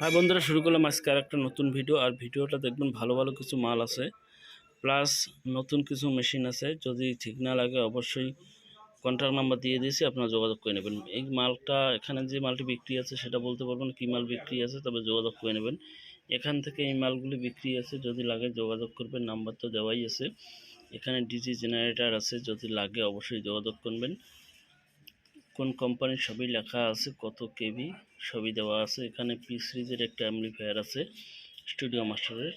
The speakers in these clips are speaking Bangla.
হ্যাঁ বন্ধুরা, শুরু করলাম আজকে আর একটা নতুন ভিডিও আর ভিডিওটা দেখবেন ভালো ভালো কিছু মাল আছে। প্লাস নতুন কিছু মেশিন আছে, যদি ঠিক না লাগে অবশ্যই কন্ট্যাক্ট নাম্বার দিয়ে দিয়েছি, আপনারা যোগাযোগ করে নেবেন। এই মালটা, এখানে যে মালটি বিক্রি আছে সেটা বলতে পারবেন কী মাল বিক্রি আছে, তবে যোগাযোগ করে নেবেন। এখান থেকে এই মালগুলি বিক্রি আছে, যদি লাগে যোগাযোগ করবেন নাম্বার তো দেওয়াই আছে। এখানে ডিজি জেনারেটার আছে, যদি লাগে অবশ্যই যোগাযোগ করবেন। কোন কোম্পানির সবই লেখা আছে, কত কেবি সবই দেওয়া আছে, এখানে পি সিরিজের একটা অ্যাম্পলিফায়ার আছে স্টুডিও মাস্টারের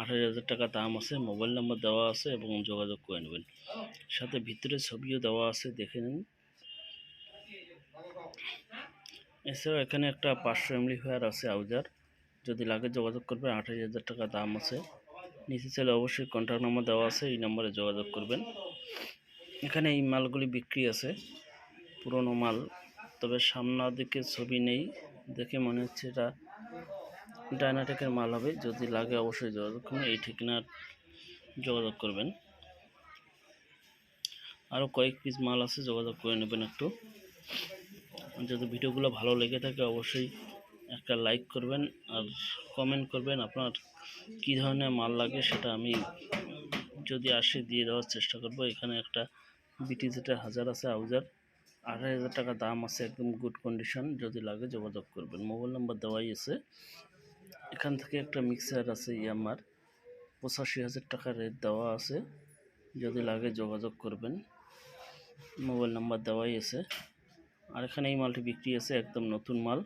আঠাশ হাজার টাকা দাম আছে মোবাইল নাম্বার দেওয়া আছে এবং যোগাযোগ করে নেবেন। সাথে ভিতরে ছবিও দেওয়া আছে, দেখে নিন। এছাড়াও এখানে একটা পাঁচশো অ্যাম্পলিফায়ার আছে আউজার। যদি লাগে যোগাযোগ করবেন, আঠাশ হাজার টাকা দাম আছে। নিচে চাইলে অবশ্যই কন্ট্যাক্ট নাম্বার দেওয়া আছে, এই নম্বরে যোগাযোগ করবেন। এখানে এই মালগুলি বিক্রি আছে। পুরনো মাল, তবে সামনের দিকে ছবি নেই দেখে মনে হচ্ছে এটা ডায়নাটেকের মাল হবে। যদি লাগে অবশ্যই যোগাযোগ করবেন এই ঠিকানার যোগাযোগ করবেন। আরও কয়েক পিস মাল আছে, যোগাযোগ করে নেবেন একটু। যদি ভিডিওগুলো ভালো লেগে থাকে, অবশ্যই একটা লাইক করবেন আর কমেন্ট করবেন আপনার কী ধরনের মাল লাগে সেটা আমি যদি আসে দিয়ে দেওয়ার চেষ্টা করব। এখানে একটা বিটি যেটা হাজার আছে আউজার আড়াই হাজার টাকা দাম আছে একদম গুড কন্ডিশন যদি লাগে যোগাযোগ করবেন। মোবাইল নাম্বার দেওয়াই আছে। এখান থেকে একটা মিক্সার আছে ইয়ামার। পঁচাশি হাজার টাকা রেট দেওয়া আছে। যদি লাগে যোগাযোগ করবেন। মোবাইল নাম্বার দেওয়াই আছে। আর এখানে এই মালটি বিক্রি আছে, একদম নতুন মাল।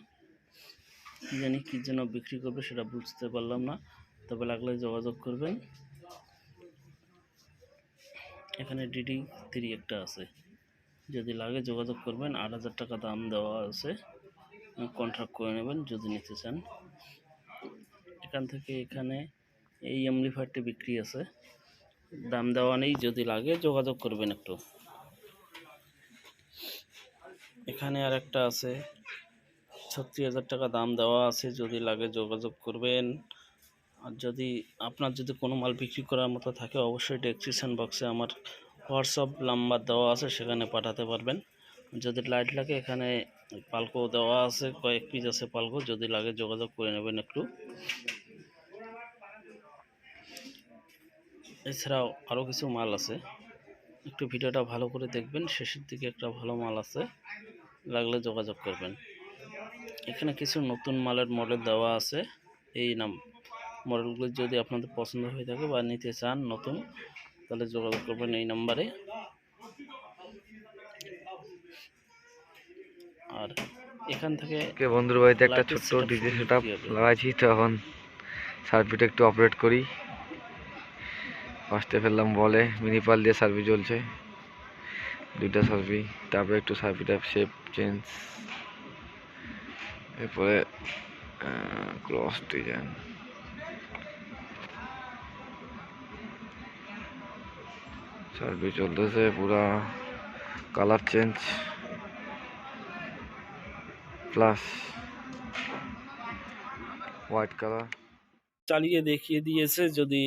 কী জানি কী জন্য বিক্রি করবে সেটা বুঝতে পারলাম না। তবে লাগলে যোগাযোগ করবেন। এখানে ডিডি থ্রি একটা আছে। যদি লাগে যোগাযোগ করবেন, আট হাজার টাকা দাম দেওয়া আছে। কন্ট্রাক্ট করে নেবেন যদি নিতে চান। এখান থেকে এখানে এই এমলিফায়ারটি বিক্রি আছে। দাম দেওয়া নেই, যদি লাগে যোগাযোগ করবেন একটু। এখানে আর একটা আছে। ছত্রিশ হাজার টাকা দাম দেওয়া আছে, যদি লাগে যোগাযোগ করবেন। আর যদি আপনার যদি কোনো মাল বিক্রি করার মতো থাকে, অবশ্যই ডেসক্রিপশন বক্সে আমার হোয়াটসঅ্যাপ নাম্বার দেওয়া আছে, সেখানে পাঠাতে পারবেন। যদি লাইট লাগে, এখানে পালকো দেওয়া আছে, কয়েক পিস আছে পালকো, যদি লাগে যোগাযোগ করে নেবেন একটু। এছাড়াও আরও কিছু মাল আছে। একটু ভিডিওটা ভালো করে দেখবেন, শেষের দিকে একটা ভালো মাল আছে, লাগলে যোগাযোগ করবেন। এখানে কিছু নতুন মালের মডেল দেওয়া আছে। এই নাম মডেলগুলো যদি আপনাদের পছন্দ হয়ে থাকে বা নিতে চান নতুন তাহলে যোগাযোগ করবেন এই নাম্বারে। আর এখান থেকে ওকে বন্ধুর বাড়িতে একটা ছোট্ট ডিজে সেট হবে। লাগাইছি তো এখন সার্কিট একটু অপারেট করি। ফার্স্টে ফেললাম বলে মিনি পাল দিয়ে সার্ভি চলছে। দুইটা সার্ভি তারপরে একটু সার্ভিটা শেপ চেঞ্জ এরপরে ক্রস ডিজাইন সার্ভি চলতেছে, পুরা colour change plus white colour চালিয়ে দেখিয়ে দিয়েছে, যদি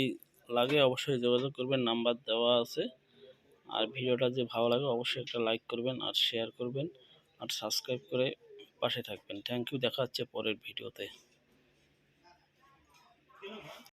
লাগে অবশ্যই যোগাযোগ করবেন, নাম্বার দেওয়া আছে। আর ভিডিওটা যে ভালো লাগে, অবশ্যই একটা লাইক করবেন আর শেয়ার করবেন। আর সাবস্ক্রাইব করে পাশে থাকবেন। থ্যাংক ইউ দেখা হচ্ছে পরের ভিডিওতে।